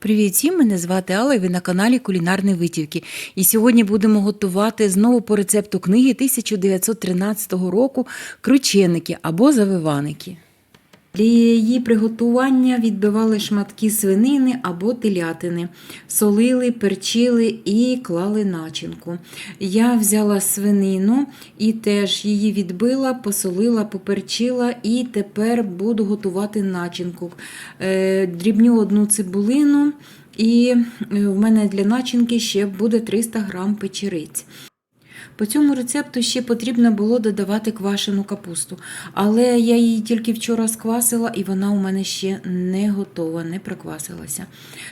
Привіт всім! Мене звати Алла і ви на каналі Кулінарні Витівки. І сьогодні будемо готувати знову по рецепту книги 1913 року крученики або завиваники. Для її приготування відбивали шматки свинини або телятини, солили, перчили і клали начинку. Я взяла свинину і теж її відбила, посолила, поперчила і тепер буду готувати начинку. Е, Дрібню одну цибулину. І е, в мене для начинки ще буде 300 грам печериць. По цьому рецепту ще потрібно було додавати квашену капусту, але я її тільки вчора сквасила і вона у мене ще не готова, не проквасилася.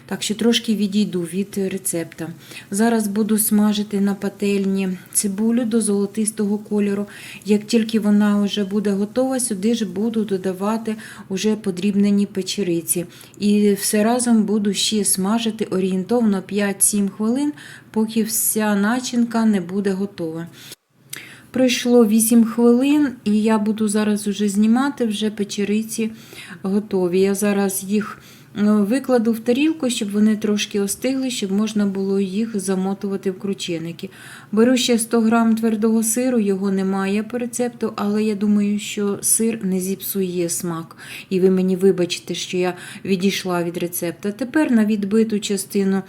Так що трошки відійду від рецепта. Зараз буду смажити на пательні цибулю до золотистого кольору. Як тільки вона вже буде готова, сюди ж буду додавати уже подрібнені печериці. І все разом буду ще смажити орієнтовно 5-7 хвилин, поки вся начинка не буде готова. Пройшло 8 хвилин, і я буду зараз уже знімати вже печериці готові. Я зараз їх е, викладу в тарілку, щоб вони трошки остигли, щоб можна було їх замотувати в крученики. Беру ще 100 грам твердого сиру, його немає по рецепту, але я думаю, що сир не зіпсує смак. І ви мені вибачите, що я відійшла від рецепта. Тепер на відбиту частину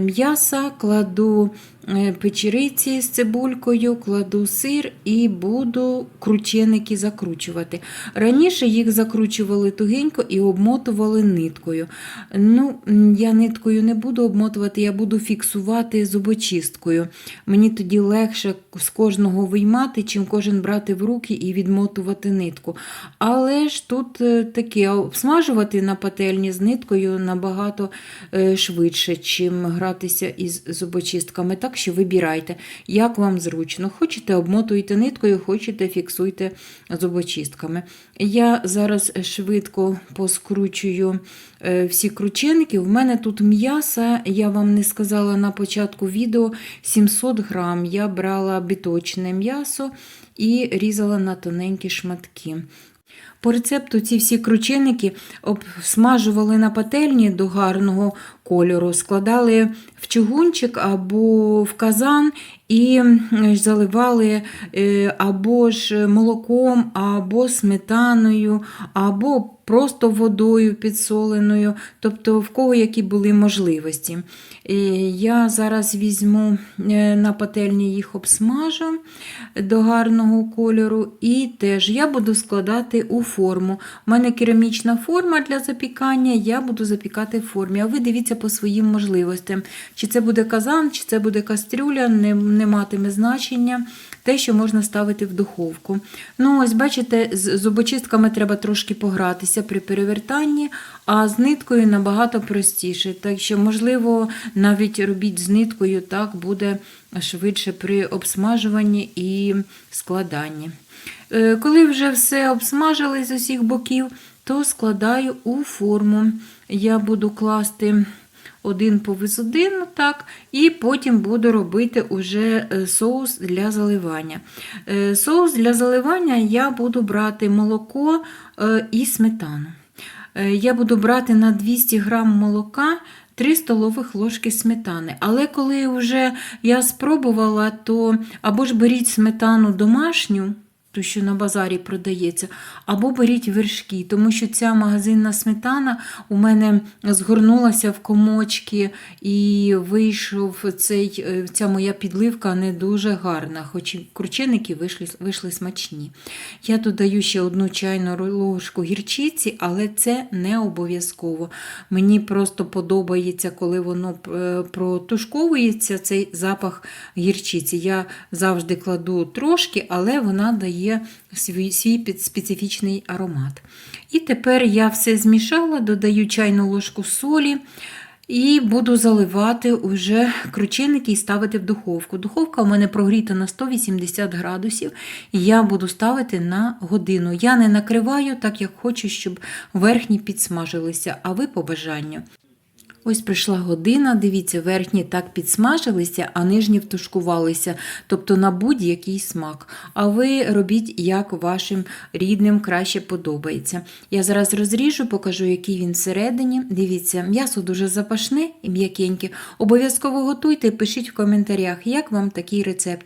м'яса кладу е, печериці з цибулькою, кладу сир і буду крученики закручувати. Раніше їх закручували тугенько і обмотували ниткою. Ну, Я ниткою не буду обмотувати, я буду фіксувати зубочисткою. Мені тоді легше з кожного виймати, чим кожен брати в руки і відмотувати нитку. Але ж тут е, таке обсмажувати на пательні з ниткою набагато е, швидше, чим гратися із зубочистками. Так що вибирайте, як вам зручно. Хочете, обмотуйте ниткою, хочете, фіксуйте зубочистками. Я зараз швидко поскручую е, всі крученики. В мене тут м'яса, я вам не сказала на початку відео 700 грам. Я брала біточне м'ясо і різала на тоненькі шматки. По рецепту ці всі крученики обсмажували на пательні до гарного кольору, складали в чугунчик або в казан і заливали е, або ж молоком, або сметаною, або просто водою підсоленою, тобто в кого які були можливості. Я зараз візьму е, на пательні їх обсмажу до гарного кольору, і теж я буду складати у форму. У мене керамічна форма для запікання, я буду запікати в формі. А ви дивіться по своїм можливостям. Чи це буде казан, чи це буде кастрюля, не, не матиме значення. Те, що можна ставити в духовку. Ну, ось, бачите, з зубочистками треба трошки погратися при перевертанні, а з ниткою набагато простіше. Так що, можливо, навіть робіть з ниткою, так буде швидше при обсмажуванні і складанні. Е, Коли вже все обсмажили з усіх боків, то складаю у форму. Я буду класти один повис один, так, і потім буду робити уже е, соус для заливання. Е, Соус для заливання я буду брати молоко і сметану. Я буду брати на 200 г молока. 3 столових ложки сметани. Але коли вже я спробувала, то або ж беріть сметану домашню, ту, що на базарі продається, або беріть вершки, тому що ця магазинна сметана у мене згорнулася в комочки і вийшов цей, е, ця моя підливка не дуже гарна, хоч і крученики вийшли, вийшли смачні. Я додаю ще одну чайну ложку гірчиці, але це не обов'язково. Мені просто подобається, коли воно е, протушковується, цей запах гірчиці. Я завжди кладу трошки, але вона дає дає свій, свій специфічний аромат. І тепер я все змішала, додаю чайну ложку солі. І буду заливати уже крученики і ставити в духовку. Духовка у мене прогріта на 180 градусів, і я буду ставити на годину. Я не накриваю, так як хочу, щоб верхні підсмажилися, а ви по бажанню. Ось прийшла година, дивіться, верхні так підсмажилися, а нижні втушкувалися, тобто на будь-який смак. А ви робіть, як вашим рідним краще подобається. Я зараз розріжу, покажу, який він всередині. Дивіться, м'ясо дуже запашне і м'якеньке. Обов'язково готуйте, пишіть в коментарях, як вам такий рецепт.